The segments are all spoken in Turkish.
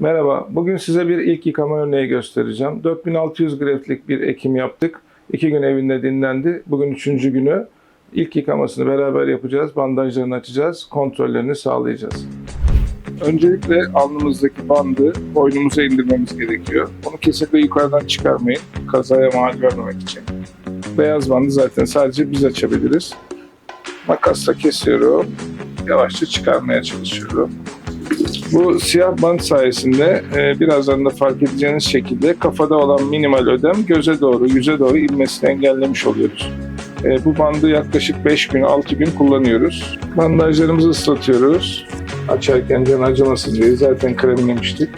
Merhaba, bugün size bir ilk yıkama örneği göstereceğim. 4600 greflik bir ekim yaptık. İki gün evinde dinlendi. Bugün üçüncü günü. İlk yıkamasını beraber yapacağız. Bandajlarını açacağız. Kontrollerini sağlayacağız. Öncelikle alnımızdaki bandı boynumuza indirmemiz gerekiyor. Onu kesinlikle yukarıdan çıkarmayın. Kazaya mahal vermemek için. Beyaz bandı zaten sadece biz açabiliriz. Makasla kesiyorum. Yavaşça çıkarmaya çalışıyorum. Bu siyah bant sayesinde e, birazdan da fark edeceğiniz şekilde kafada olan minimal ödem göze doğru, yüze doğru inmesini engellemiş oluyoruz. E, bu bandı yaklaşık 5 gün, 6 gün kullanıyoruz. Bandajlarımızı ıslatıyoruz. Açarken can acımasın diye zaten kremlemiştik.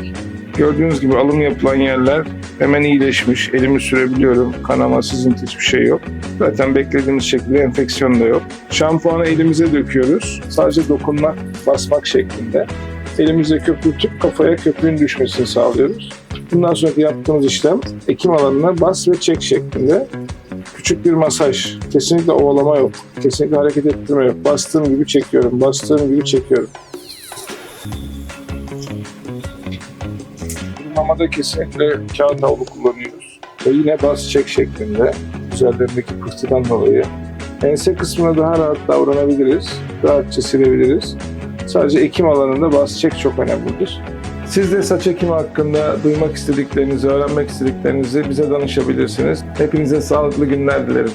Gördüğünüz gibi alım yapılan yerler hemen iyileşmiş. Elimi sürebiliyorum. Kanama, sızıntı hiçbir şey yok. Zaten beklediğimiz şekilde enfeksiyon da yok. Şampuanı elimize döküyoruz. Sadece dokunmak, basmak şeklinde. Elimizle köpürtüp kafaya köpüğün düşmesini sağlıyoruz. Bundan sonraki yaptığımız işlem ekim alanına bas ve çek şeklinde. Küçük bir masaj. Kesinlikle ovalama yok. Kesinlikle hareket ettirme yok. Bastığım gibi çekiyorum. Bastığım gibi çekiyorum. Kurumamada kesinlikle kağıt havlu kullanıyoruz. Ve yine bas çek şeklinde. Üzerlerindeki pıhtıdan dolayı. Ense kısmına daha rahat davranabiliriz. Rahatça silebiliriz. Sadece ekim alanında bas çek çok önemlidir. Siz de saç ekimi hakkında duymak istediklerinizi, öğrenmek istediklerinizi bize danışabilirsiniz. Hepinize sağlıklı günler dilerim.